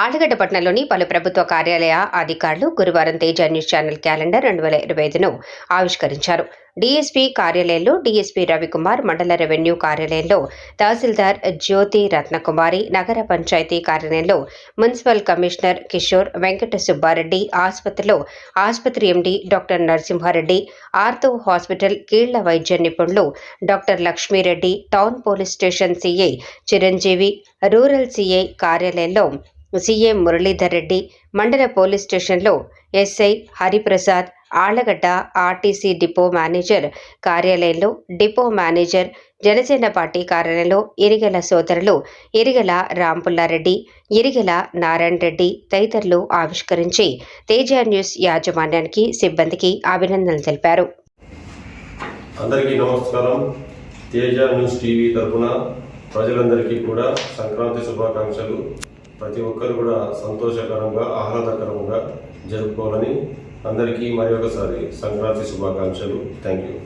ఆలగడ్డ పట్టణంలోని పలు ప్రభుత్వ కార్యాలయ అధికారులు గురువారం తేజ న్యూస్ ఛానల్ క్యాలెండర్ రెండు వేల ఇరవై ఐదును ఆవిష్కరించారు. డీఎస్పీ కార్యాలయంలో డీఎస్పీ రవికుమార్ మండల రెవెన్యూ కార్యాలయంలో తహసీల్దార్ జ్యోతి రత్నకుమారి నగర పంచాయతీ కార్యాలయంలో మున్సిపల్ కమిషనర్ కిషోర్ వెంకట సుబ్బారెడ్డి ఆసుపత్రిలో ఆసుపత్రి MD doctor Narasimhareddy ortho hospital కీళ్ళ వైద్య నిపుణులు doctor Lakshmireddy town police station CI Chiranjeevi rural CI కార్యాలయంలో సీఎం మురళీధర్ రెడ్డి మండల పోలీస్ స్టేషన్లో SI Hariprasad Allagadda RTC depot manager కార్యాలయంలో డిపో మేనేజర్ జనసేన పార్టీ కార్యాలయంలో ఇరిగల సోదరులు ఇరిగల రాంపుల్లారెడ్డి ఇరిగల నారాయణ రెడ్డి తదితరులు ఆవిష్కరించి తేజ న్యూస్ యాజమాన్యానికి సిబ్బందికి అభినందనలు తెలిపారు. అందరికీ నమస్కారం. తేజ న్యూస్ టీవీ తరఫున ప్రజలందరికీ కూడా సంక్రాంతి శుభాకాంక్షలు. ప్రతి ఒక్కరు కూడా సంతోషకరంగా ఆహ్లాదకరంగా జరుపుకోవాలని అందరికీ మరి ఒకసారి సంక్రాంతి శుభాకాంక్షలు. Thank you